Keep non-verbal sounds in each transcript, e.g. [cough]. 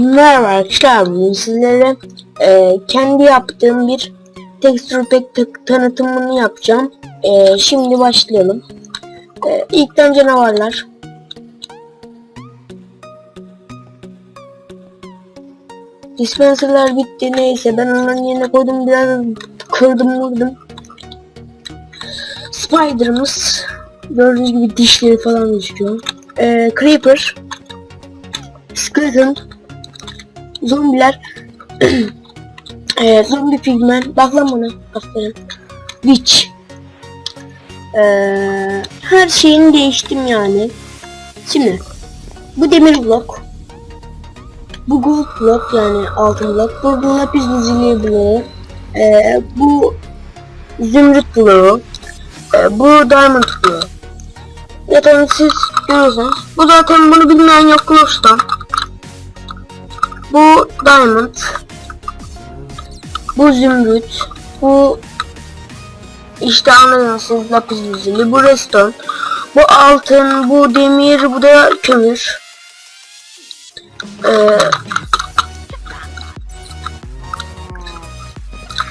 Merhaba arkadaşlar bugün sizlere e, kendi yaptığım bir texture pack ta- tanıtımını yapacağım. E, şimdi başlayalım. E, ilkten canavarlar. Dispenser'lar bitti neyse. Ben onların yerine koydum biraz kırdım vurdum. Spider'ımız gördüğünüz gibi dişleri falan gözüküyor. E, Creeper Skeleton Zombiler [clears throat] e, Zombi pigmen Bak lan bana aferin. Witch. E, Her şeyini değiştim yani. Şimdi Bu demir blok Bu gold blok yani altın blok Bu lapis lazuli bloğu e, Bu Zümrüt bloğu e, Bu diamond bloğu Zaten siz görüyorsunuz Bu zaten bunu bilmeyen yok Glowstone bu diamond. Bu zümrüt. Bu işte anladınız siz lapis lazuli. Bu redstone. Bu altın, bu demir, bu da kömür.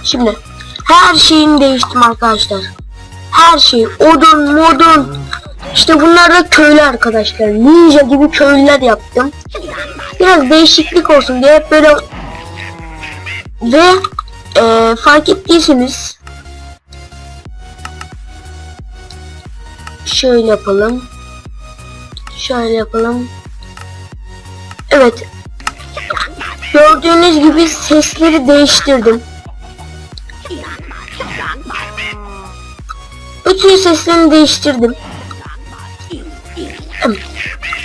Şimdi her şeyini değiştim arkadaşlar. Her şey odun, modun. İşte bunlar da köylü arkadaşlar. Ninja gibi köylüler yaptım biraz değişiklik olsun diye hep böyle ve e, fark ettiyseniz şöyle yapalım şöyle yapalım evet gördüğünüz gibi sesleri değiştirdim bütün seslerini değiştirdim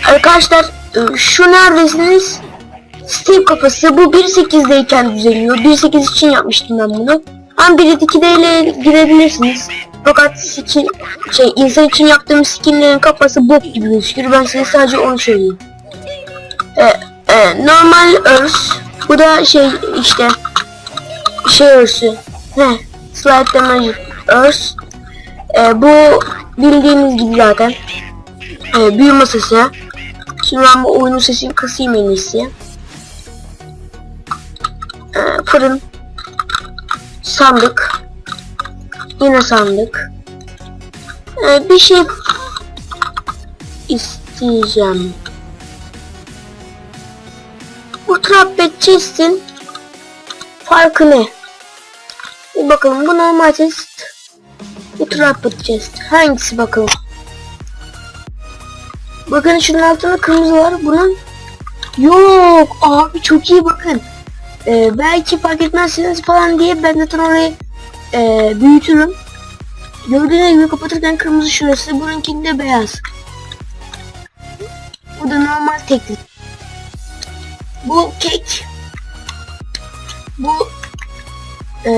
arkadaşlar ee, şu neredesiniz? Steam kafası bu 1.8'deyken düzeliyor. 1.8 için yapmıştım ben bunu. Ama 1.2'de ile girebilirsiniz. Fakat skin, şey insan için yaptığım skinlerin kafası bok gibi gözüküyor. Ben size sadece onu söyleyeyim. Ee, e, normal Earth. Bu da şey işte şey Earth'ü. Ne? Slide Damage Earth. Ee, bu bildiğiniz gibi zaten. Ee, büyü masası. Şimdi ben bu oyunun sesini kısayım en iyisi. Ee, fırın. Sandık. Yine sandık. Ee, bir şey isteyeceğim. Bu trapet chest'in farkı ne? Bir bakalım bu normal chest. Bu trapet chest. Hangisi bakalım? Bakın şunun altında kırmızı var. Bunun yok abi çok iyi bakın. Ee, belki fark etmezsiniz falan diye ben zaten orayı e, büyütürüm. Gördüğünüz gibi kapatırken kırmızı şurası. Bununkinde beyaz. Bu da normal tekli. Bu kek. Bu e,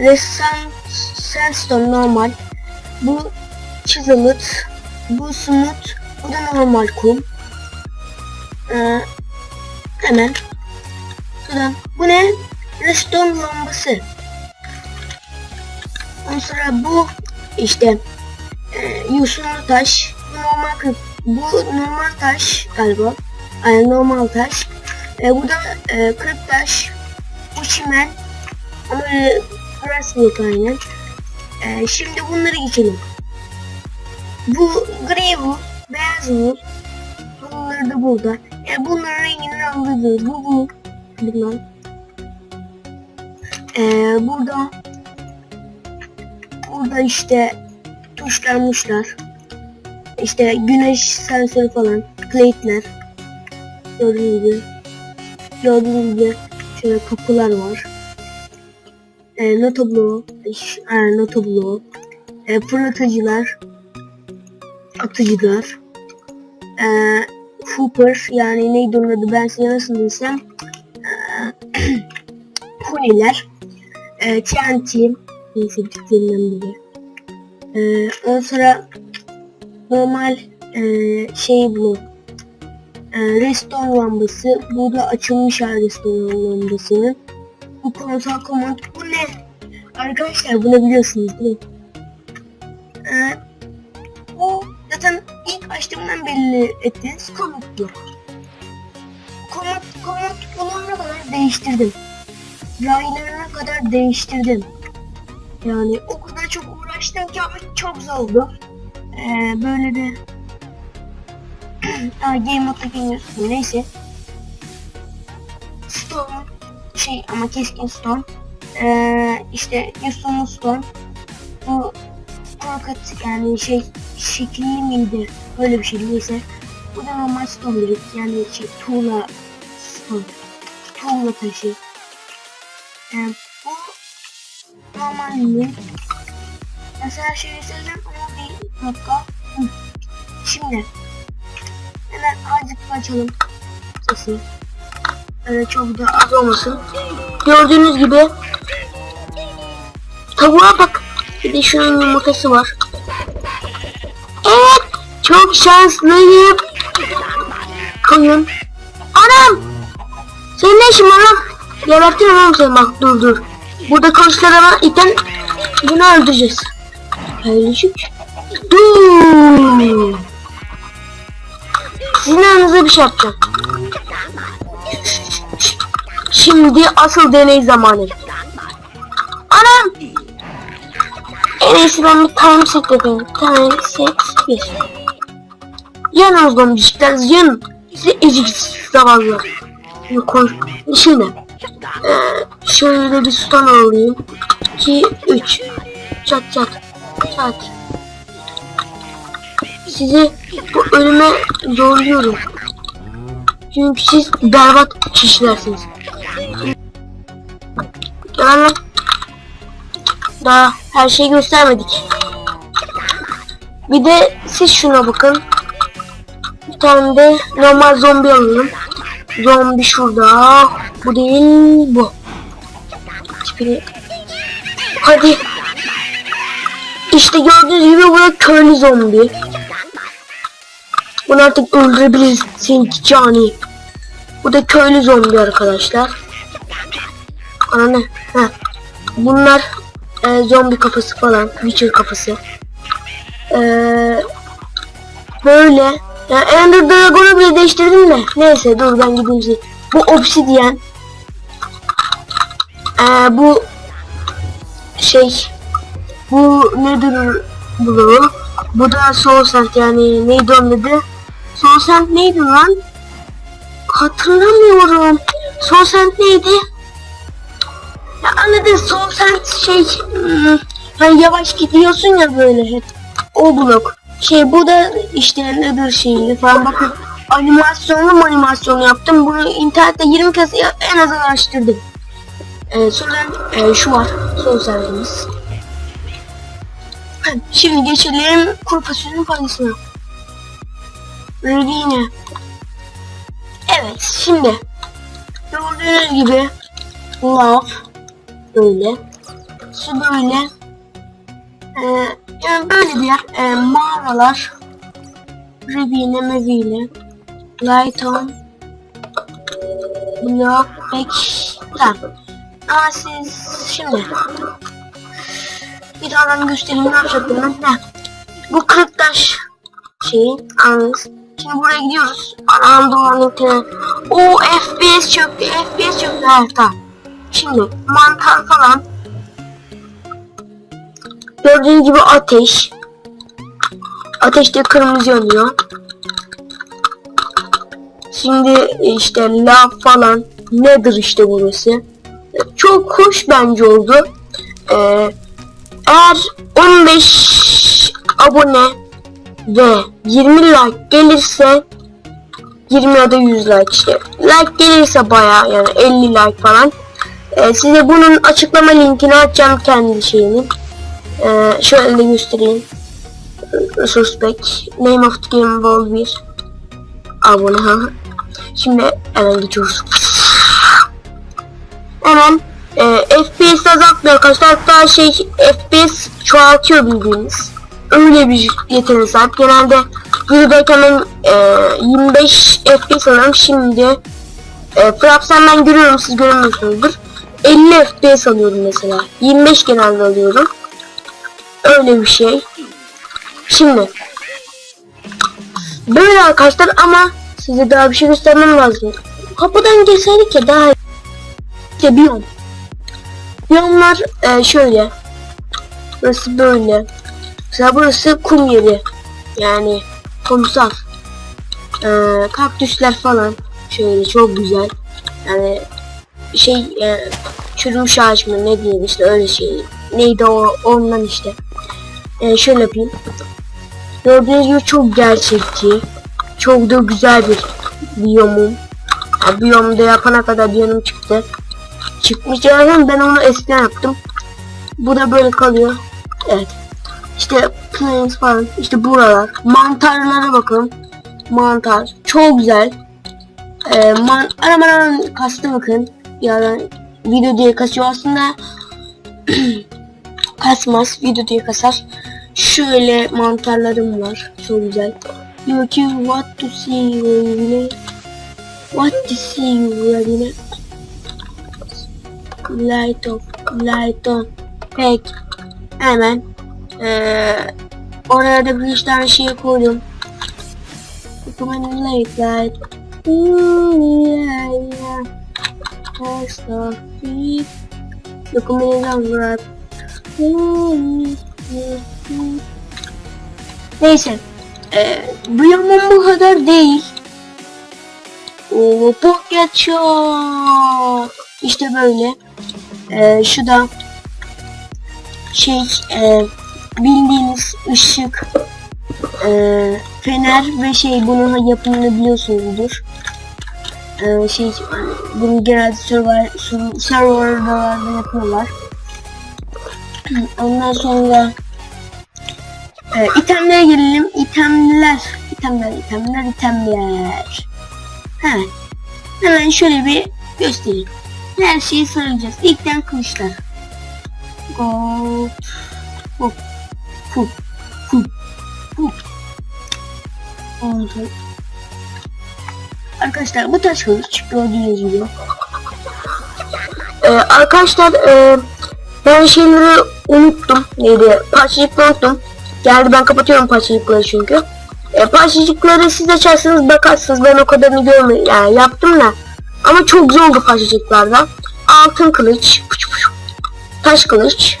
Resistance Sandstone normal. Bu Chiseled. Bu Smooth. Bu da normal kum. Ee, hemen. Şuradan. Bu ne? Redstone lambası. Ondan sonra bu işte e, yosunlu taş. Bu normal bu normal taş galiba. Yani normal taş. E, bu da e, kırık taş. Bu çimen. Ama e, Grasswood aynen. E, şimdi bunları geçelim. Bu gravel beyaz muz. Bunları da burada. Yani bunların rengini anladınız. Bu bu. Bunlar. Ee, burada burada işte tuşlar muşlar. İşte güneş sensörü falan. Plate'ler. Gördüğünüz. Gördüğünüz gibi şöyle kapılar var. Ee, noto bloğu. E, noto bloğu. E, fırlatıcılar atıcılar. Ee, Hooper yani neydi onun adı ben size nasıl desem [clears throat] Poniler ee, TNT en sevdiklerinden biri. Ee, ondan sonra normal ee, şey bu ee, restore lambası bu da açılmış hali restore lambasının bu konsol command bu ne Arkadaşlar bunu biliyorsunuz değil mi? Ee, bu zaten ilk açtığımdan belli ettiğiniz komuttu. Komut, komut bulana kadar değiştirdim. Raylarına kadar değiştirdim. Yani o kadar çok uğraştım ki ama çok zordu. Ee, böyle de Aa, Game Mode'a geliyorsun. Neyse. Storm şey ama keskin storm. Ee, işte Yusuf'un storm. Bu Krokat yani şey şekli miydi? Böyle bir şey neyse. Bu da normal storm dedik. Yani şey tuğla storm. Tuğla taşı. Ee, bu normal mi? Mesela şey söyleyeceğim ama bir dakika. Şimdi hemen azıcık açalım sesi. Öyle çok da az olmasın. Gördüğünüz gibi tavuğa bak. Bir de şunun yumurtası var. Evet. Çok şanslıyım. Koyun. Anam. Senin ne işin var lan? Gebertirim oğlum seni bak dur dur. Burada kılıçlara iten bunu öldüreceğiz. Paylaşık. Dur. Sizin aranızda bir şey yapacağım. Şimdi asıl deney zamanı. Anam! En iyisi ben bir time set yapayım. Time set 1. Yanınız bombicikler, yanın. Size ezik zavallılar. Şimdi. Şimdi. Ee, şöyle bir stun alayım. 2, 3. Çat çat. Çat. Sizi bu ölüme zorluyorum. Çünkü siz berbat kişilersiniz. Gel lan. Daha her şeyi göstermedik. Bir de siz şuna bakın. Bir tane de normal zombi alalım. Zombi şurada. Bu değil bu. Tipini... Hadi. İşte gördüğünüz gibi bu da köylü zombi. Bunu artık öldürebiliriz seninki cani. Bu da köylü zombi arkadaşlar. Ana ne? Heh. Bunlar e, zombi kafası falan. Witcher kafası. E, böyle. Ya Ender Dragon'u bile değiştirdim de. Neyse dur ben gideyim. Bu obsidian. E, bu şey bu nedir bu? Bu da Soul Sand yani neydi onun adı? Soul Sand neydi lan? Hatırlamıyorum. Soul Sand neydi? Ya anladın Soul Sand şey hmm, hani yavaş gidiyorsun ya böyle. O blok. Şey bu da işte nedir şeyi falan bakın. Animasyonlu animasyon yaptım. Bunu internette 20 kez en az araştırdım. Ee, sonra e, şu var. Soul Sand'imiz. Şimdi geçelim kuru fasulyenin faydasına. Yine. Evet şimdi gördüğünüz gibi lav böyle su böyle ee, yani böyle bir yer ee, mağaralar ribine mevile lighton block back ama siz şimdi bir ben göstereyim ne. Heh. Bu kırık taş şeyi anladınız. Şimdi buraya gidiyoruz. Anam dolanın tane. O FPS çöktü. FPS çöktü. Tamam. Şimdi mantar falan. Gördüğünüz gibi ateş. Ateşte kırmızı yanıyor. Şimdi işte lav falan. Nedir işte burası. Çok hoş bence oldu. Ee, eğer 15 abone ve 20 like gelirse 20 ya da 100 like işte. Like gelirse baya yani 50 like falan. Ee, size bunun açıklama linkini açacağım kendi şeyini. Ee, şöyle göstereyim. Pack. Name of the game World 1. Abone ha. Şimdi hemen geçiyoruz. Hemen e, FPS azaltmıyor arkadaşlar. Hatta şey FPS çoğaltıyor bildiğiniz. Öyle bir yeteneğe sahip. Genelde ben e, 25 FPS alıyorum. Şimdi e, Fraps'tan ben görüyorum siz göremiyorsunuzdur. 50 FPS alıyorum mesela. 25 genelde alıyorum. Öyle bir şey. Şimdi böyle arkadaşlar ama size daha bir şey göstermem lazım. Kapıdan geçseydik ya daha işte biyom. Biyomlar e, şöyle. Burası böyle. Mesela burası kum yeri. Yani kumsal. E, kaktüsler falan. Şöyle çok güzel. Yani şey e, çürümüş ağaç mı ne diyeyim işte öyle şey. Neydi o ondan işte. E, şöyle yapayım. Gördüğünüz gibi çok gerçekçi. Çok da güzel bir biyomum. Ya, biyomda yapana kadar biyomum çıktı. Çıkmış yani ben onu eskiden yaptım. Bu da böyle kalıyor. Evet. İşte plains falan. işte buralar. Mantarlara bakın. Mantar. Çok güzel. Ee, man arabanın kastı bakın. Yani video diye kasıyor aslında. [clears throat] Kasmaz. Video diye kasar. Şöyle mantarlarım var. Çok güzel. YouTube what to see you. What to see you. Light off. Light on. Peki. Hemen. Ee, oraya da bir üç tane şey koydum. İt. Recommended on rap. Neyse. Ee, bu yaman bu kadar değil. Oo, pocket shot. İşte böyle. Ee, şu da şey e, bildiğiniz ışık e, fener ve şey bunun yapımını biliyorsunuzdur. E, şey bunu genelde server serverlarda yapıyorlar. Ondan sonra e, itemlere gelelim. İtemler, itemler, itemler, itemler. Hemen, hemen şöyle bir göstereyim. Her şeyi saracağız. İlkten kılıçlar. Go. Hop. Hop. Hop. Hop. Oldu. Arkadaşlar bu taş kılıç gördüğünüz gibi. Ee, arkadaşlar e, ben şeyleri unuttum. Neydi? Parçacıkları unuttum. Geldi ben kapatıyorum parçacıkları çünkü. E, parçacıkları siz açarsanız bakarsınız ben o kadarını görmedim. Yani yaptım da. Ama çok zor oldu parçacıklardan. Altın kılıç. Taş kılıç.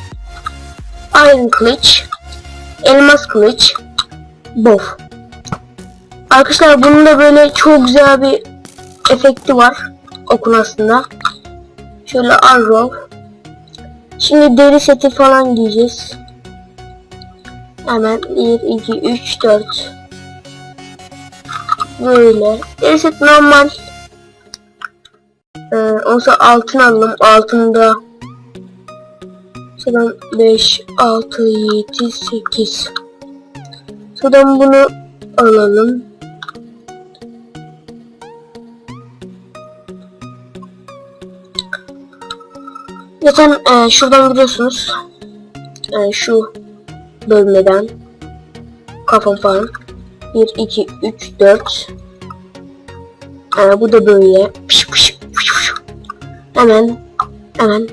Iron kılıç. Elmas kılıç. Bof. Arkadaşlar bunun da böyle çok güzel bir efekti var. Okun aslında. Şöyle arrow. Şimdi deri seti falan giyeceğiz. Hemen 1, 2, 3, 4. Böyle. Deri set normal. Ee, olsa altın alalım. Altında Sıradan 5, 6, 7, 8. Sıradan bunu alalım. Zaten e, şuradan biliyorsunuz. E, şu bölmeden kafam falan. 1, 2, 3, 4. E, bu da böyle. Pış pış. Hemen hemen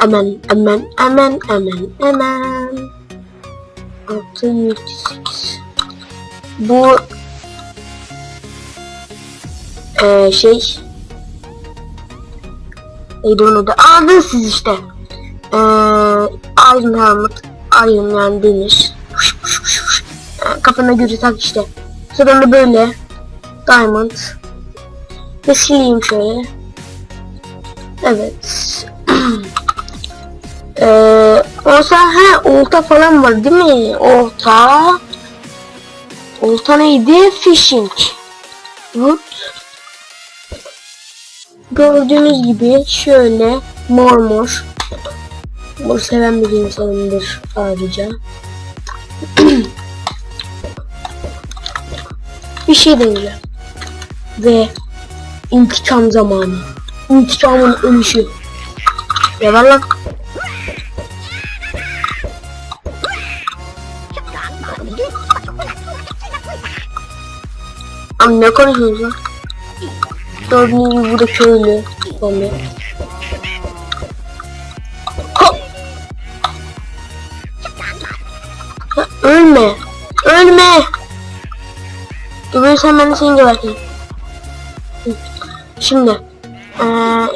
hemen hemen hemen hemen hemen 6, 7, 8 Bu e, şey Neydi onu da aldınız siz işte. Ee, Iron Helmet, Iron fuş. Ee, kafana göre tak işte. Sonra da böyle. Diamond. Ve sileyim şöyle. Evet. Ee, olsa he olta falan var değil mi? Olta. Olta neydi? Fishing. Root. Gördüğünüz gibi şöyle mor mor. Seven bir insanımdır ayrıca. [clears throat] bir şey deneyeceğim. Ve intikam zamanı. İntikamın ölüşü. Var lan? Abi ne konuşuyoruz lan? Gördüğünüz gibi burada köylü. Zombi. Hop. Ha, ölme. Ölme. Gebersen ben de seni geberteyim. Şimdi. Ee,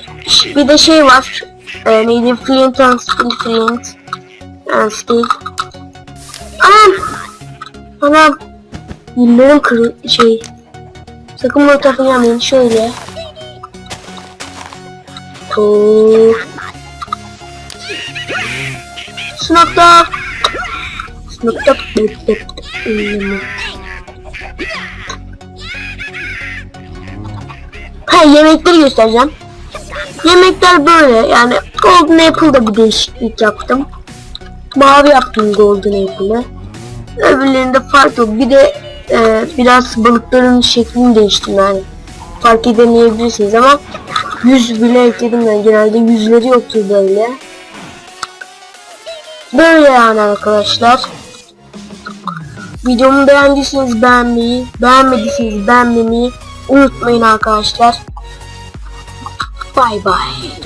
bir de şey var. Ee, neydi? Flint and Steel. Flint and Steel. Anam. Anam. Yılların kırı şey. Sakın bunu tarafı gelmeyin. Şöyle. Tur. Sınıfta. Sınıfta. Ha yemekleri göstereceğim. Yemekler böyle yani Golden Apple'da bir değişiklik yaptım. Mavi yaptım Golden Apple'ı. Öbürlerinde fark yok. Bir de e, biraz balıkların şeklini değiştim yani. Fark edemeyebilirsiniz ama yüz bile ekledim ben genelde yüzleri yoktu böyle. Böyle yani arkadaşlar. Videomu beğendiyseniz beğenmeyi, beğenmediyseniz beğenmemeyi unutmayın arkadaşlar. Bye bye.